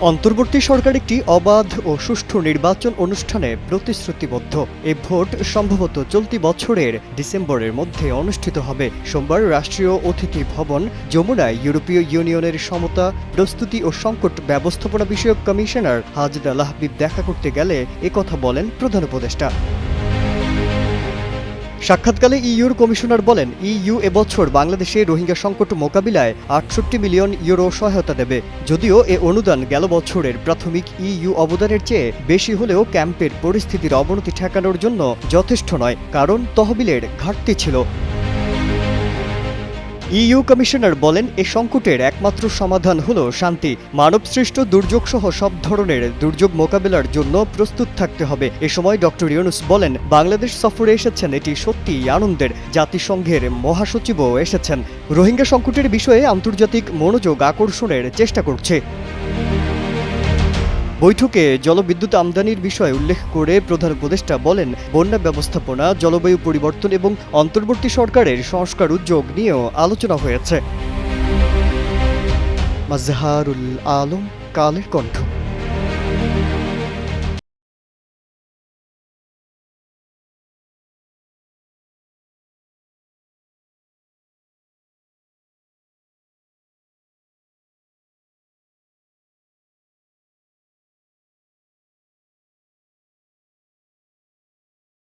অন্তর্বর্তী সরকার একটি অবাধ ও সুষ্ঠু নির্বাচন অনুষ্ঠানে প্রতিশ্রুতিবদ্ধ। এ ভোট সম্ভবত চলতি বছরের ডিসেম্বরের মধ্যে অনুষ্ঠিত হবে। সোমবার রাষ্ট্রীয় অতিথি ভবন যমুনায় ইউরোপীয় ইউনিয়নের সমতা, প্রস্তুতি ও সংকট ব্যবস্থাপনা বিষয়ক কমিশনার হাজদা আল হাবিব দেখা করতে গেলে একথা বলেন প্রধান উপদেষ্টা। সাক্ষাৎকালে ইইউর কমিশনার বলেন, ইইউ এবছর বাংলাদেশে রোহিঙ্গা সংকট মোকাবিলায় আটষট্টি মিলিয়ন ইউরো সহায়তা দেবে। যদিও এ অনুদান গেল বছরের প্রাথমিক ইইউ অবদানের চেয়ে বেশি হলেও ক্যাম্পের পরিস্থিতির অবনতি ঠেকানোর জন্য যথেষ্ট নয়, কারণ তহবিলের ঘাটতি ছিল। ইইউ কমিশনার বলেন, এ সংকটের একমাত্র সমাধান হল শান্তি। মানবসৃষ্ট দুর্যোগসহ সব ধরনের দুর্যোগ মোকাবেলার জন্য প্রস্তুত থাকতে হবে। এ সময় ডক্টর ইউনুস বলেন, বাংলাদেশ সফরে এসেছেন, এটি সত্যিই আনন্দের। জাতিসংঘের মহাসচিবও এসেছেন। রোহিঙ্গা সংকটের বিষয়ে আন্তর্জাতিক মনোযোগ আকর্ষণের চেষ্টা করছে। বৈঠকে জলবিদ্যুৎ আমদানির বিষয়ে উল্লেখ করে প্রধান উপদেষ্টা বলেন, বন্যা ব্যবস্থাপনা, জলবায়ু পরিবর্তন এবং অন্তর্বর্তী সরকারের সংস্কার উদ্যোগ নিয়েও আলোচনা হয়েছে। মাজহারুল আলম, কালের কণ্ঠ।